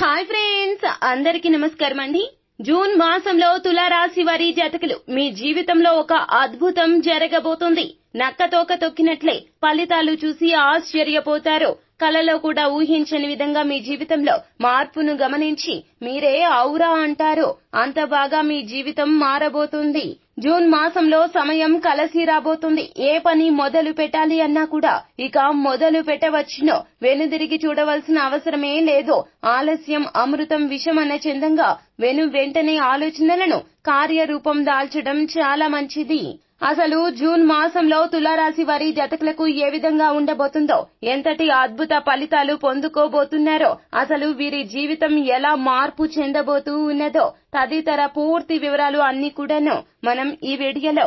Hi friends అందరికీ నమస్కారం అండి. జూన్ మాసంలో తులారాశి వారి జాతకులు మీ జీవితంలో ఒక అద్భుతం జరగబోతుంది. నక్కతోక తొక్కినట్లే ఫలితాలు చూసి ఆశ్చర్యపోతారు. కలలో కూడా ఊహించని విధంగా మీ జీవితంలో మార్పును గమనించి మీరే ఔరా అంటారు. అంత బాగా మీ జీవితం మారబోతుంది. జూన్ మాసంలో సమయం కలసి రాబోతుంది. ఏ పని మొదలు పెట్టాలి అన్నా కూడా ఇక మొదలు పెట్టవచ్చునో. వెనుదిరిగి చూడవలసిన అవసరమే లేదు. ఆలస్యం అమృతం విషం చందంగా వెను వెంటనే ఆలోచనలను కార్యరూపం దాల్చడం చాలా మంచిది. అసలు జూన్ మాసంలో తులారాశి వారి జతకులకు ఏ విధంగా ఉండబోతుందో ఎంతటి అద్భుత ఫలితాలు పొందుకోబోతున్నారో అసలు వీరి జీవితం ఎలా మార్పు చెందబోతూ ఉన్నదో తదితర పూర్తి వివరాలు అన్ని కూడాను మనం ఈ వీడియోలో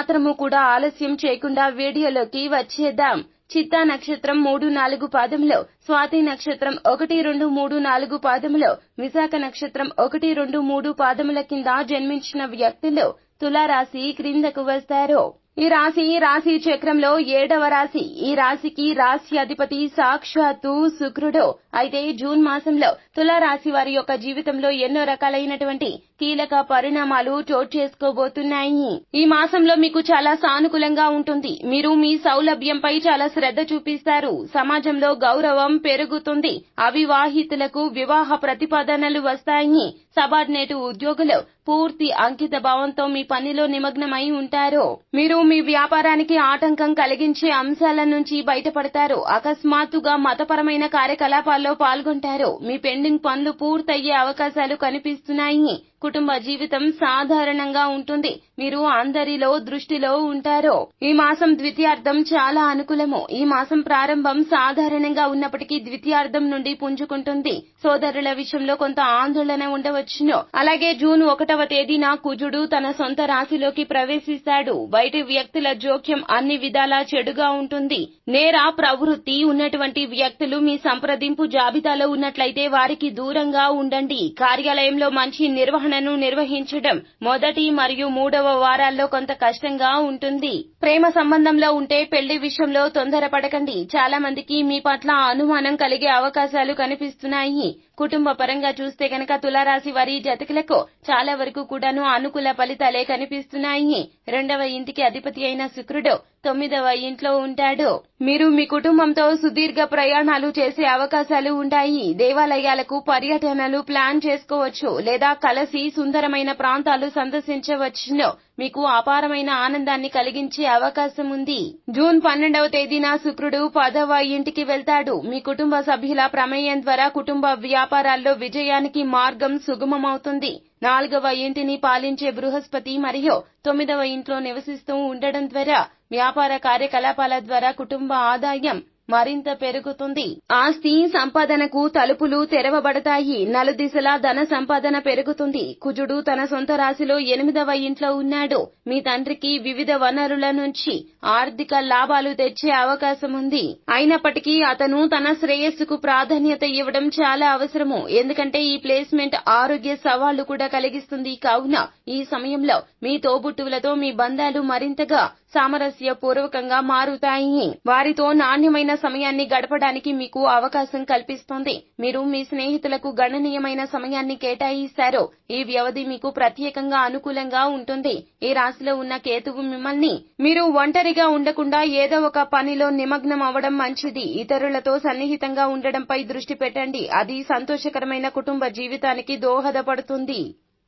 మాత్రము కూడా ఆలస్యం చేయకుండా వీడియోలోకి వచ్చేద్దాం. చిత్తా నక్షత్రం మూడు నాలుగు పాదములో స్వాతి నక్షత్రం ఒకటి రెండు మూడు నాలుగు పాదములో విశాఖ నక్షత్రం ఒకటి రెండు మూడు పాదముల కింద జన్మించిన వ్యక్తులు తులారాశి క్రిందకు వస్తారు. ఈ రాశి రాశి చక్రంలో ఏడవ రాశి. ఈ రాశికి రాశి అధిపతి సాక్షాత్తు శుక్రుడు. అయితే జూన్ మాసంలో తులారాశి వారి యొక్క జీవితంలో ఎన్నో రకాలైనటువంటి కీలక పరిణామాలు చోటు చేసుకోబోతున్నాయి. ఈ మాసంలో మీకు చాలా సానుకూలంగా ఉంటుంది. మీరు మీ సౌలభ్యంపై చాలా శ్రద్ధ చూపిస్తారు. సమాజంలో గౌరవం పెరుగుతుంది. అవివాహితులకు వివాహ ప్రతిపాదనలు వస్తాయి. సబార్డినేట్ ఉద్యోగులు పూర్తి అంకిత భావంతో మీ పనిలో నిమగ్నమై ఉంటారు. మీరు మీ వ్యాపారానికి ఆటంకం కలిగించే అంశాల నుంచి బయటపడతారు. అకస్మాత్తుగా మతపరమైన కార్యకలాపాల్లో పాల్గొంటారు. మీ పెండింగ్ పనులు పూర్తయ్యే అవకాశాలు కనిపిస్తున్నాయి. కుటుంబ జీవితం సాధారణంగా ఉంటుంది. మీరు అందరిలో దృష్టిలో ఉంటారు. ఈ మాసం ద్వితీయార్థం చాలా అనుకూలము. ఈ మాసం ప్రారంభం సాధారణంగా ఉన్నప్పటికీ ద్వితీయార్థం నుండి పుంజుకుంటుంది. సోదరుల విషయంలో కొంత ఆందోళన ఉండవచ్చును. అలాగే జూన్ ఒకటవ తేదీన కుజుడు తన సొంత రాశిలోకి ప్రవేశిస్తాడు. బయటి వ్యక్తుల జోక్యం అన్ని విధాలా చెడుగా ఉంటుంది. నేర ప్రవృత్తి ఉన్నటువంటి వ్యక్తులు మీ సంప్రదింపు జాబితాలో ఉన్నట్లయితే వారికి దూరంగా ఉండండి. కార్యాలయంలో మంచి నిర్వహణ నిర్వహణను నిర్వహించడం మొదటి మరియు మూడవ వారాల్లో కొంత కష్టంగా ఉంటుంది. ప్రేమ సంబంధంలో ఉంటే పెళ్ళి విషయంలో తొందరపడకండి. చాలా మందికి మీ పట్ల అనుమానం కలిగే అవకాశాలు కనిపిస్తున్నాయి. కుటుంబ పరంగా చూస్తే గనక తులారాశి వారి జతకులకు చాలా వరకు కూడాను అనుకూల ఫలితాలే కనిపిస్తున్నాయి. రెండవ ఇంటికి అధిపతి అయిన శుక్రుడు తొమ్మిదవ ఇంట్లో ఉంటాడు. మీరు మీ కుటుంబంతో సుదీర్ఘ ప్రయాణాలు చేసే అవకాశాలు ఉంటాయి. దేవాలయాలకు పర్యటనలు ప్లాన్ చేసుకోవచ్చు లేదా కలిసి సుందరమైన ప్రాంతాలు సందర్శించవచ్చును. మీకు అపారమైన ఆనందాన్ని కలిగించే అవకాశం ఉంది. జూన్ పన్నెండవ తేదీన శుక్రుడు పదవ ఇంటికి వెళ్తాడు. మీ కుటుంబ సభ్యుల ప్రమేయం ద్వారా కుటుంబ వ్యాపారాల్లో విజయానికి మార్గం సుగమమవుతుంది. నాలుగవ ఇంటిని పాలించే బృహస్పతి మరియు తొమ్మిదవ ఇంట్లో నివసిస్తూ ఉండడం ద్వారా వ్యాపార కార్యకలాపాల ద్వారా కుటుంబ ఆదాయం మరింత పెరుగుతుంది. ఆస్తి సంపాదనకు తలుపులు తెరవబడతాయి. నలుదిశలా ధన సంపాదన పెరుగుతుంది. కుజుడు తన సొంత రాశిలో ఎనిమిదవ ఇంట్లో ఉన్నాడు. మీ తండ్రికి వివిధ వనరుల నుంచి ఆర్థిక లాభాలు తెచ్చే అవకాశం ఉంది. అయినప్పటికీ అతను తన శ్రేయస్సుకు ప్రాధాన్యత ఇవ్వడం చాలా అవసరము. ఎందుకంటే ఈ ప్లేస్మెంట్ ఆరోగ్య సవాళ్ళు కూడా కలిగిస్తుంది. కావున ఈ సమయంలో మీ తోబుట్టువులతో మీ బంధాలు మరింతగా సామరస్య పూర్వకంగా మారుతాయి. వారితో నాణ్యమైన సమయాన్ని గడపడానికి మీకు అవకాశం కల్పిస్తుంది. మీరు మీ స్నేహితులకు గణనీయమైన సమయాన్ని కేటాయిస్తారు. ఈ వ్యవధి మీకు ప్రత్యేకంగా అనుకూలంగా ఉంటుంది. ఈ రాశిలో ఉన్న కేతువు మిమ్మల్ని మీరు ఒంటరిగా ఉండకుండా ఏదో ఒక పనిలో నిమగ్నం అవ్వడం మంచిది. ఇతరులతో సన్నిహితంగా ఉండడంపై దృష్టి పెట్టండి. అది సంతోషకరమైన కుటుంబ జీవితానికి దోహదపడుతుంది.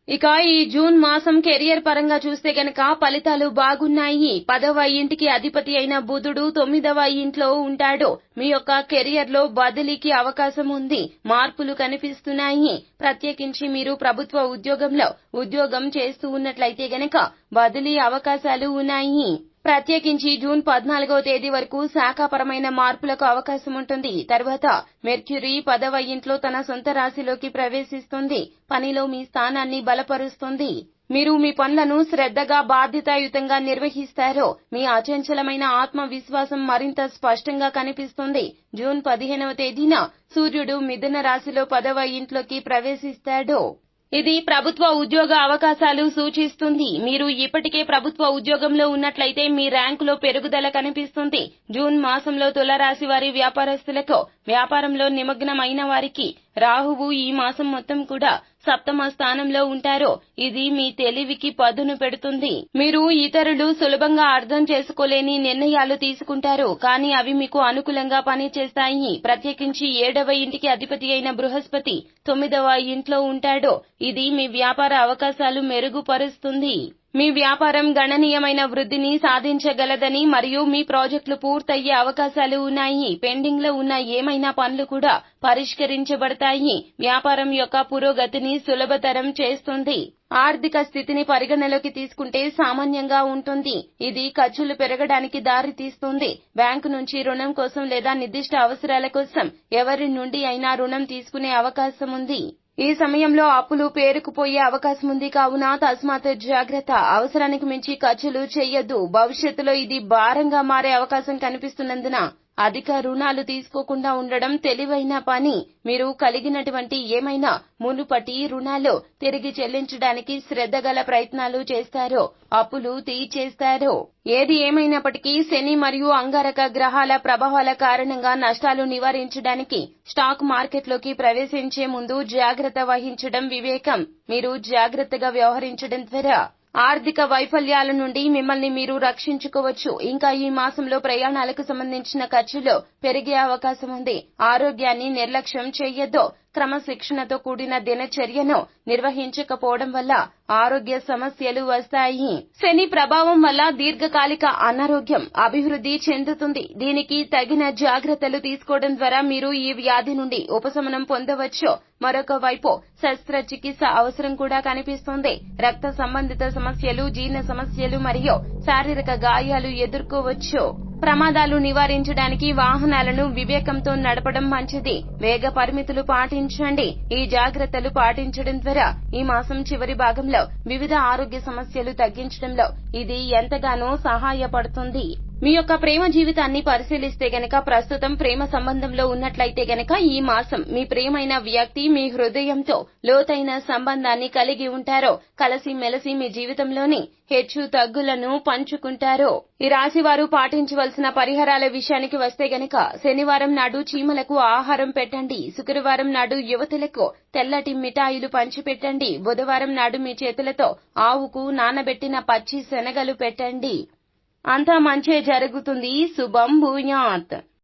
ఇక ఈ జూన్ మాసం కెరియర్ పరంగా చూస్తే గనక ఫలితాలు బాగున్నాయి. పదవ ఇంటికి అధిపతి అయిన బుధుడు తొమ్మిదవ ఇంట్లో ఉంటాడు. మీ యొక్క కెరియర్లో బదిలీకి అవకాశం ఉంది. మార్పులు కనిపిస్తున్నాయి. ప్రత్యేకించి మీరు ప్రభుత్వ ఉద్యోగంలో ఉద్యోగం చేస్తూ ఉన్నట్లయితే గనక బదిలీ అవకాశాలు ఉన్నాయి. ప్రత్యేకించి జూన్ పద్నాలుగవ తేదీ వరకు శాఖాపరమైన మార్పులకు అవకాశం ఉంటుంది. తర్వాత మెర్క్యూరీ పదవ ఇంట్లో తన సొంత రాశిలోకి ప్రవేశిస్తుంది. పనిలో మీ స్థానాన్ని బలపరుస్తుంది. మీరు మీ పనులను శ్రద్ధగా బాధ్యతాయుతంగా నిర్వహిస్తారో మీ అచంచలమైన ఆత్మవిశ్వాసం మరింత స్పష్టంగా కనిపిస్తుంది. జూన్ పదిహేనవ తేదీన సూర్యుడు మిథున రాశిలో పదవ ఇంట్లోకి ప్రవేశిస్తాడు. ఇది ప్రభుత్వ ఉద్యోగ అవకాశాలు సూచిస్తుంది. మీరు ఇప్పటికే ప్రభుత్వ ఉద్యోగంలో ఉన్నట్లయితే మీ ర్యాంకులో పెరుగుదల కనిపిస్తుంది. జూన్ మాసంలో తులరాశి వారి వ్యాపారస్తులకు వ్యాపారంలో నిమగ్నమైన వారికి రాహువు ఈ మాసం మొత్తం కూడా సప్తమ స్థానంలో ఉంటారో ఇది మీ తెలివికి పదును పెడుతుంది. మీరు ఇతరులు సులభంగా అర్థం చేసుకోలేని నిర్ణయాలు తీసుకుంటారు కానీ అవి మీకు అనుకూలంగా పనిచేస్తాయి. ప్రత్యేకించి ఏడవ ఇంటికి అధిపతి అయిన బృహస్పతి తొమ్మిదవ ఇంట్లో ఉంటాడో ఇది మీ వ్యాపార అవకాశాలు మెరుగుపరుస్తుంది. మీ వ్యాపారం గణనీయమైన వృద్ధిని సాధించగలదని మరియు మీ ప్రాజెక్టులు పూర్తయ్యే అవకాశాలు ఉన్నాయి పెండింగ్లో ఉన్న ఏమైనా పనులు కూడా పరిష్కరించబడతాయి. వ్యాపారం యొక్క పురోగతిని సులభతరం చేస్తుంది. ఆర్థిక స్థితిని పరిగణలోకి తీసుకుంటే సామాన్యంగా ఉంటుంది. ఇది ఖర్చులు పెరగడానికి దారి తీస్తుంది బ్యాంకు నుంచి రుణం కోసం లేదా నిర్దిష్ట అవసరాల కోసం ఎవరి నుండి అయినా రుణం తీసుకునే అవకాశం ఉంది. ఈ సమయంలో అప్పులు పేరుకుపోయే అవకాశం ఉంది కావున తస్మాత్ జాగ్రత్త. అవసరానికి మించి ఖర్చులు చేయొద్దు. భవిష్యత్తులో ఇది భారంగా మారే అవకాశం కనిపిస్తున్నందున అధిక రుణాలు తీసుకోకుండా ఉండడం తెలివైన పని. మీరు కలిగినటువంటి ఏమైనా మునుపటి రుణాలు తిరిగి చెల్లించడానికి శ్రద్ధ గల ప్రయత్నాలు చేస్తారో అప్పులు తీర్చేస్తారో. ఏది ఏమైనప్పటికీ శని మరియు అంగారక గ్రహాల ప్రభావాల కారణంగా నష్టాలు నివారించడానికి స్టాక్ మార్కెట్లోకి ప్రవేశించే ముందు జాగ్రత్త వహించడం వివేకం. మీరు జాగ్రత్తగా వ్యవహరించడం ద్వారా ఆర్థిక వైఫల్యాల నుండి మిమ్మల్ని మీరు రక్షించుకోవచ్చు. ఇంకా ఈ మాసంలో ప్రయాణాలకు సంబంధించిన ఖర్చులు పెరిగే అవకాశం ఉంది. ఆరోగ్యాన్ని నిర్లక్ష్యం చేయొద్దు. క్రమశిక్షణతో కూడిన దినచర్యను నిర్వహించకపోవడం వల్ల ఆరోగ్య సమస్యలు వస్తాయి. శని ప్రభావం వల్ల దీర్ఘకాలిక అనారోగ్యం అభివృద్ధి చెందుతుంది. దీనికి తగిన జాగ్రత్తలు తీసుకోవడం ద్వారా మీరు ఈ వ్యాధి నుండి ఉపశమనం పొందవచ్చు. మరొక వైపు శస్త్రచికిత్స అవసరం కూడా కనిపిస్తుంది. రక్త సంబంధిత సమస్యలు జీర్ణ సమస్యలు మరియు శారీరక గాయాలు ఎదుర్కోవచ్చు. ప్రమాదాలు నివారించడానికి వాహనాలను వివేకంతో నడపడం మంచిది. వేగ పరిమితులు పాటించండి. ఈ జాగ్రత్తలు పాటించడం ద్వారా ఈ మాసం చివరి భాగంలో వివిధ ఆరోగ్య సమస్యలు తగ్గించడంలో ఇది ఎంతగానో సహాయపడుతుంది. మీ యొక్క ప్రేమ జీవితాన్ని పరిశీలిస్తే గనక ప్రస్తుతం ప్రేమ సంబంధంలో ఉన్నట్లయితే గనక ఈ మాసం మీ ప్రేమైన వ్యక్తి మీ హృదయంతో లోతైన సంబంధాన్ని కలిగి ఉంటారో కలిసి మెలసి మీ జీవితంలోని హెచ్చు తగ్గులను పంచుకుంటారు. ఈ రాశి వారు పాటించవలసిన పరిహారాల విషయానికి వస్తే గనక శనివారం నాడు చీమలకు ఆహారం పెట్టండి. శుక్రవారం నాడు యువతులకు తెల్లటి మిఠాయిలు పంచిపెట్టండి. బుధవారం నాడు మీ చేతులతో ఆవుకు నానబెట్టిన పచ్చి శనగలు పెట్టండి. అంతా మంచే జరుగుతుంది. శుభం భూయాత్.